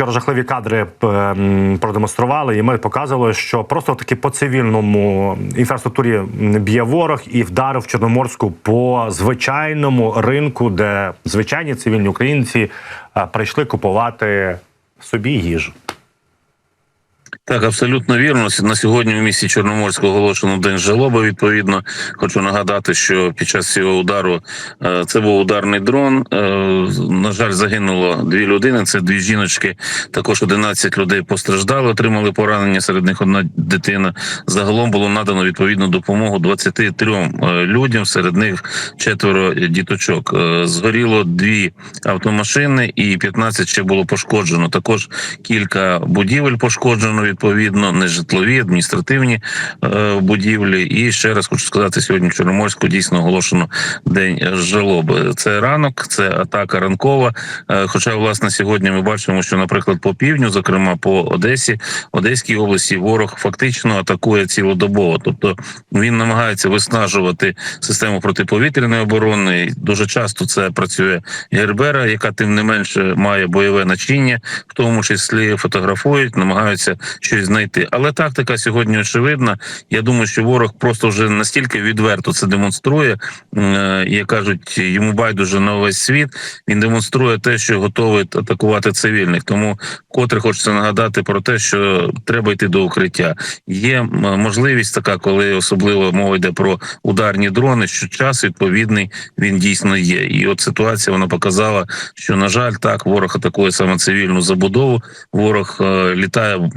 вчора жахливі кадри продемонстрували, і ми показували, що просто таки по цивільному інфраструктурі б'є ворог і вдарив Чорноморську по звичайному ринку, де звичайні цивільні українці е, прийшли купувати собі їжу. Так, абсолютно вірно. На сьогодні в місті Чорноморську оголошено день жалоби. Відповідно, хочу нагадати, що під час цього удару е, це був ударний дрон. Е, На жаль, загинуло дві людини. Це дві жіночки. Також 11 людей постраждали, отримали поранення. Серед них одна дитина. Загалом було надано відповідну допомогу 23 е, людям. Серед них четверо діточок. Згоріло дві автомашини, і 15 ще було пошкоджено. Також кілька будівель пошкоджено відповідно, нежитлові, адміністративні е, будівлі. І ще раз хочу сказати, сьогодні в Чорноморську дійсно оголошено день жалоби. Це ранок, це атака ранкова. Е, Хоча, власне, сьогодні ми бачимо, що, наприклад, по півдню, зокрема по Одесі, Одеській області, ворог фактично атакує цілодобово. Тобто він намагається виснажувати систему протиповітряної оборони. Дуже часто це працює Гербера, яка тим не менше має бойове начиння, в тому числі фотографують, намагаються щось знайти. Але тактика сьогодні очевидна. Я думаю, що ворог просто вже настільки відверто це демонструє. Е, Як кажуть, йому байдуже на весь світ. Він демонструє те, що готовий атакувати цивільних. Тому котре хочеться нагадати про те, що треба йти до укриття. Є можливість така, коли особливо мова йде про ударні дрони, що час відповідний він дійсно є. І от ситуація вона показала, що на жаль, так ворог атакує саме цивільну забудову. Ворог е, літає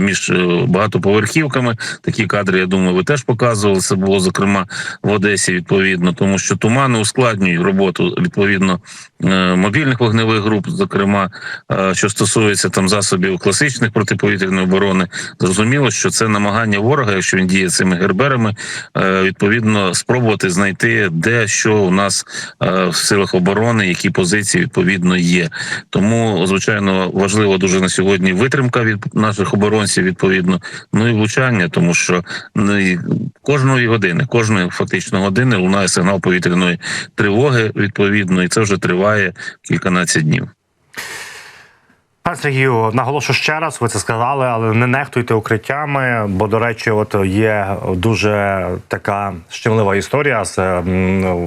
між е, багатоповерхівками. Такі кадри, я думаю, ви теж показували. Це було зокрема в Одесі. Відповідно, тому що тумани ускладнюють роботу відповідно е, мобільних вогневих груп, зокрема, е, що стосується там засобів класичних протиповітряної оборони. Зрозуміло, що це намагання ворога, якщо він діє цими герберами, е, відповідно спробувати знайти де що у нас е, в силах оборони, які позиції відповідно є. Тому звичайно важливо дуже на сьогодні витримка від наших оборонців, відповідно, ну і влучання, тому що ну, кожної години, кожної фактично години лунає сигнал повітряної тривоги, відповідно, і це вже триває кільканадцять днів. Пане Сергію, наголошу ще раз, ви це сказали, але не нехтуйте укриттями. Бо, до речі, от є дуже така щемлива історія з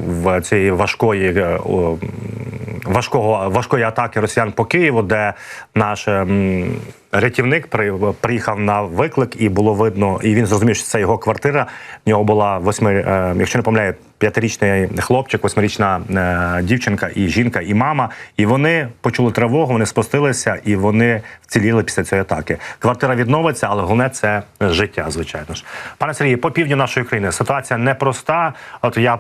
в цієї важкої е, важкого важкої атаки росіян по Києву, де наш м, рятівник при, приїхав на виклик, і було видно, і він зрозумів, що це його квартира. В нього була восьми, е, якщо не помиляю, п'ятирічний хлопчик, восьмирічна е, дівчинка і жінка, і мама. І вони почули тривогу, вони спустилися і вони вціліли після цієї атаки. Квартира відновиться, але головне це життя, звичайно ж. Пане Сергію, по півдню нашої країни ситуація непроста. От я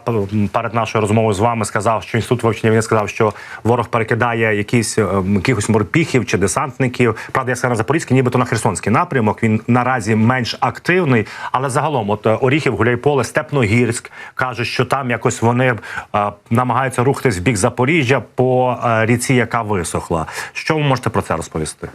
перед нашою розмовою з вами сказав, що інститут вивчення війни сказав, що ворог перекидає якісь е, якихось морпіхів чи десантників. Правда, я сказав Запорізький, нібито на Херсонський напрямок. Він наразі менш активний, але загалом, от е, Оріхів, Гуляйполе, Степногірськ кажуть, що там якось вони е, намагаються рухатись в бік Запоріжжя по е, ріці, яка висохла. Що ви можете про це розповісти?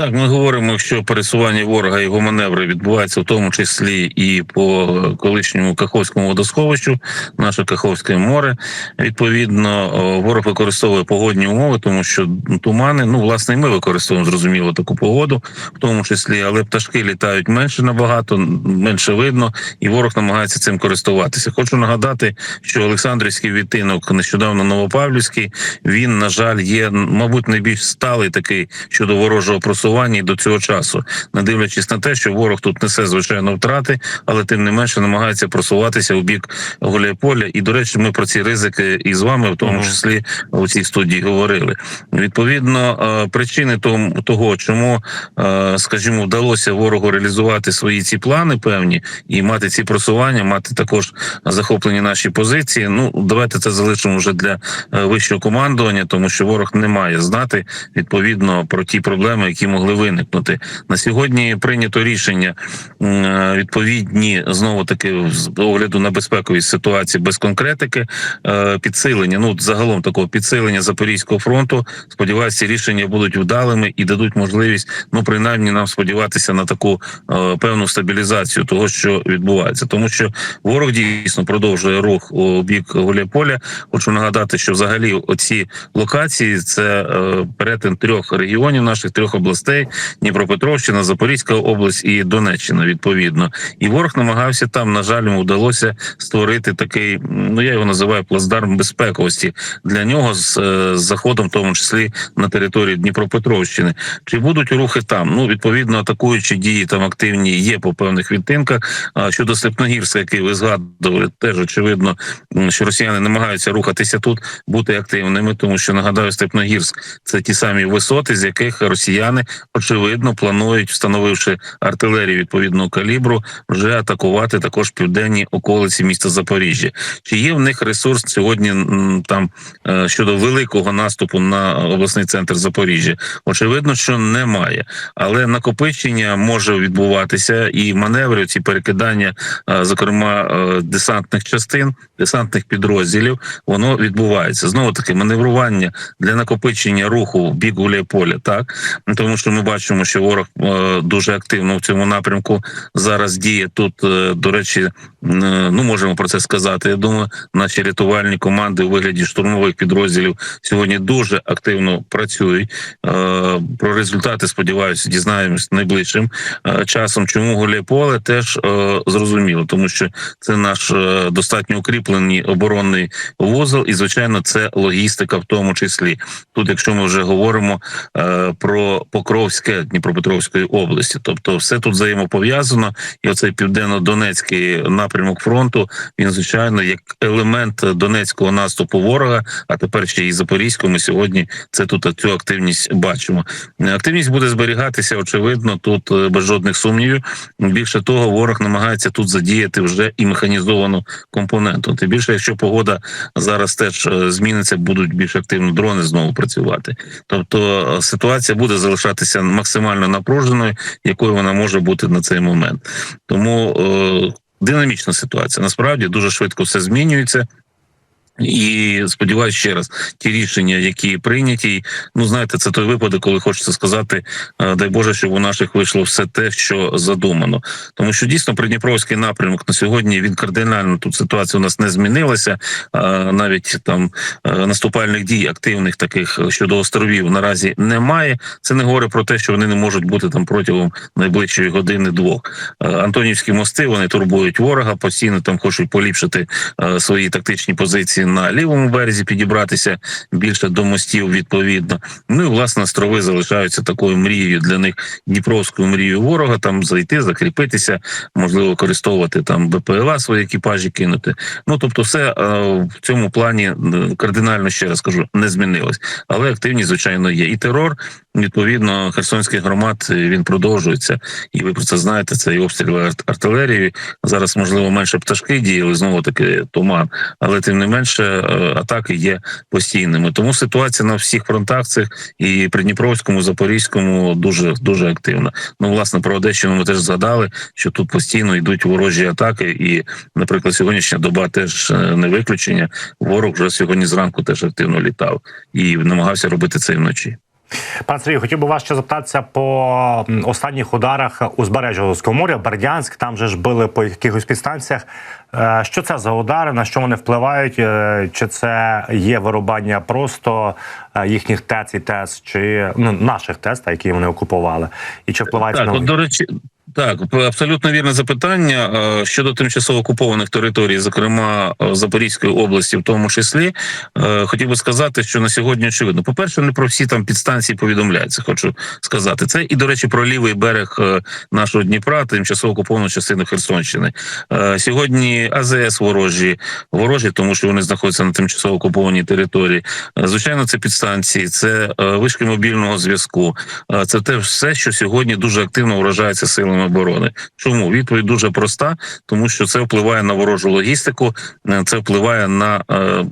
Так, ми говоримо, що пересування ворога його маневри відбуваються в тому числі і по колишньому Каховському водосховищу, наше Каховське море. Відповідно, ворог використовує погодні умови, тому що тумани, ну власне, і ми використовуємо зрозуміло таку погоду, в тому числі, але пташки літають менше набагато, менше видно, і ворог намагається цим користуватися. Хочу нагадати, що Олександрівський відтинок, нещодавно Новопавлівський, він на жаль є, мабуть, найбільш сталий такий щодо ворожого просування і до цього часу, не дивлячись на те, що ворог тут несе звичайно втрати, але тим не менше намагається просуватися у бік Гуляйполя. І до речі, ми про ці ризики і з вами, в тому числі у цій студії, говорили. Відповідно, е, причини того, чому, е, скажімо, вдалося ворогу реалізувати свої ці плани певні і мати ці просування, мати також захоплені наші позиції. Ну давайте це залишимо вже для е, вищого командування, тому що ворог не має знати відповідно про ті проблеми, які могли виникнути. На сьогодні прийнято рішення е, відповідні знову таки з огляду на безпекові ситуації без конкретики, е, підсилення. Ну загалом такого підсилення Запорізького фронту. Сподіваюся, рішення будуть вдалими і дадуть можливість, ну принаймні нам сподіватися на таку е, певну стабілізацію того, що відбувається, тому що ворог дійсно продовжує рух у бік Гуляйполя. Хочу нагадати, що взагалі оці локації це перетин трьох регіонів наших трьох областей: Дніпропетровщина, Запорізька область і Донеччина. Відповідно, і ворог намагався там. На жаль, йому вдалося створити такий. Ну я його називаю плацдарм безпековості для нього з, е, з заходом, в тому числі на території Дніпропетровщини. Чи будуть рухи там? Ну відповідно, атакуючі дії там активні є по певних відтинках. А щодо Степногірська, який ви згадували, теж очевидно, що росіяни намагаються рухатися тут, бути активними, тому що нагадаю, Степногірськ це ті самі висоти, з яких росіяни очевидно планують, встановивши артилерію відповідного калібру, вже атакувати також південні околиці міста Запоріжжя. Чи є в них ресурс сьогодні там е, щодо великого наступу на обласний центр Запоріжжя? Очевидно, що немає, але накопичення може відбуватися і маневри, ці перекидання, е, зокрема е, десантних частин, десантних підрозділів, воно відбувається. Знову таки маневрування для накопичення руху в бік Гуляйполя, так тому що ми бачимо, що ворог е, дуже активно в цьому напрямку зараз діє тут. е, До речі, ну можемо про це сказати. Я думаю, наші рятувальні команди у вигляді штурмових підрозділів сьогодні дуже активно працюють. Е, Про результати сподіваюся, дізнаємось найближчим е, часом. Чому Гуляйполе теж е, зрозуміло, тому що це наш е, достатньо укріплений оборонний вузол, і звичайно, це логістика, в тому числі. Тут, якщо ми вже говоримо е, про Покровське Дніпропетровської області, тобто все тут взаємопов'язано, і оцей південно-донецький напрямок фронту він звичайно як елемент донецького наступу ворога, а тепер ще і запорізького. Ми сьогодні це тут цю активність бачимо. Активність буде зберігатися, очевидно, тут е, без жодних сумнівів. Більше того, ворог намагається тут задіяти вже і механізовану компоненту. Тим більше, якщо погода зараз теж е, зміниться, будуть більш активно дрони знову працювати. Тобто е, ситуація буде залишатися максимально напруженою, якою вона може бути на цей момент. Тому динамічна ситуація. Насправді дуже швидко все змінюється. І сподіваюся ще раз, ті рішення, які прийняті, ну знаєте, це той випадок, коли хочеться сказати, е, дай Боже, щоб у наших вийшло все те, що задумано. Тому що дійсно Придніпровський напрямок на сьогодні він кардинально тут ситуація у нас не змінилася. Навіть там е, наступальних дій активних таких щодо островів наразі немає. Це не говорить про те, що вони не можуть бути там протягом найближчої години двох. Е, Антонівські мости вони турбують ворога, постійно там хочуть поліпшити е, свої тактичні позиції на лівому березі, підібратися більше до мостів відповідно. Ну і власне острови залишаються такою мрією для них дніпровською мрією ворога. Там зайти, закріпитися, можливо, використовувати там БПЛА свої екіпажі кинути. Ну тобто, все е, в цьому плані е, кардинально ще раз кажу, не змінилось. Але активність, звичайно, є і терор. Відповідно, херсонських громад е, він продовжується, і ви про це знаєте. Це і обстріли арт- артилерії. Зараз можливо менше пташки діяли знову таки туман, але тим не менше е, атаки є постійними. Тому ситуація на всіх фронтах цих і Придніпровському, Запорізькому дуже дуже активна. Ну власне про Одещину ми теж згадали, що тут постійно йдуть ворожі атаки, і, наприклад, сьогоднішня доба теж е, не виключення. Ворог вже сьогодні зранку теж активно літав і намагався робити це і вночі. Пан Сергій, хотів би вас ще запитатися по останніх ударах узбережжя Азовського моря, Бердянськ. Там же ж били по якихось підстанціях. Е, Що це за удари? На що вони впливають? Е, Чи це є вирубання просто е, їхніх ТЕЦ і ТЕС, чи ну наших ТЕЦ, та, які вони окупували, і чи впливає це Так, на от, до речі, так, абсолютно вірне запитання Е, щодо тимчасово окупованих територій, зокрема е, Запорізької області, в тому числі, е, хотів би сказати, що на сьогодні очевидно. По перше, не про всі там підстанції повідомляється. Хочу сказати це і до речі, про лівий берег нашого Дніпра, тимчасово окуповану частину Херсонщини. Сьогодні АЗС ворожі, ворожі, тому що вони знаходяться на тимчасово окупованій території. Звичайно, це підстанції, це вишки мобільного зв'язку. Це те все, що сьогодні дуже активно вражається силами силами оборони. Чому відповідь дуже проста, тому що це впливає на ворожу логістику, е, це впливає на е,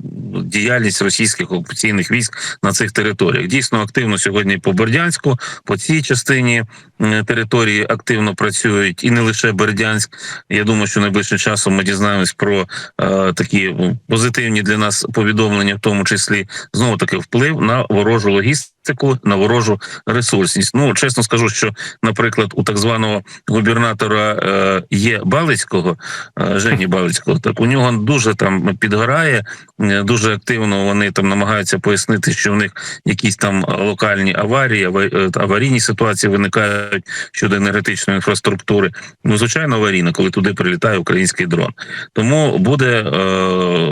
діяльність російських окупаційних військ на цих територіях. Дійсно активно сьогодні по Бердянську, по цій частині е, території активно працюють, і не лише Бердянськ. Я думаю, що найближчим часом ми дізнаємось про е, такі позитивні для нас повідомлення, в тому числі знову таки вплив на ворожу логістику, на ворожу ресурсність. Ну чесно скажу, що, наприклад, у так званого губернатора е, є Балицького, е, Жені Балицького, так у нього дуже там підгорає, е, дуже активно вони там намагаються пояснити, що в них якісь там локальні аварії, е, аварійні ситуації виникають щодо енергетичної інфраструктури. Ну, звичайно, аварійно, коли туди прилітає український дрон. Тому буде е,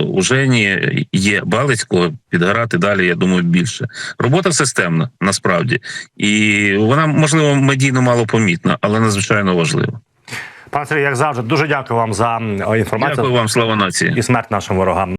у Жені є Балицького підгорати далі. Я думаю, більше робота системна насправді, і вона можливо медійно мало помітна, але надзвичайно важлива. Пане Сергій, як завжди, дуже дякую вам за інформацію Дякую вам, слава нації. і смерть нашим ворогам.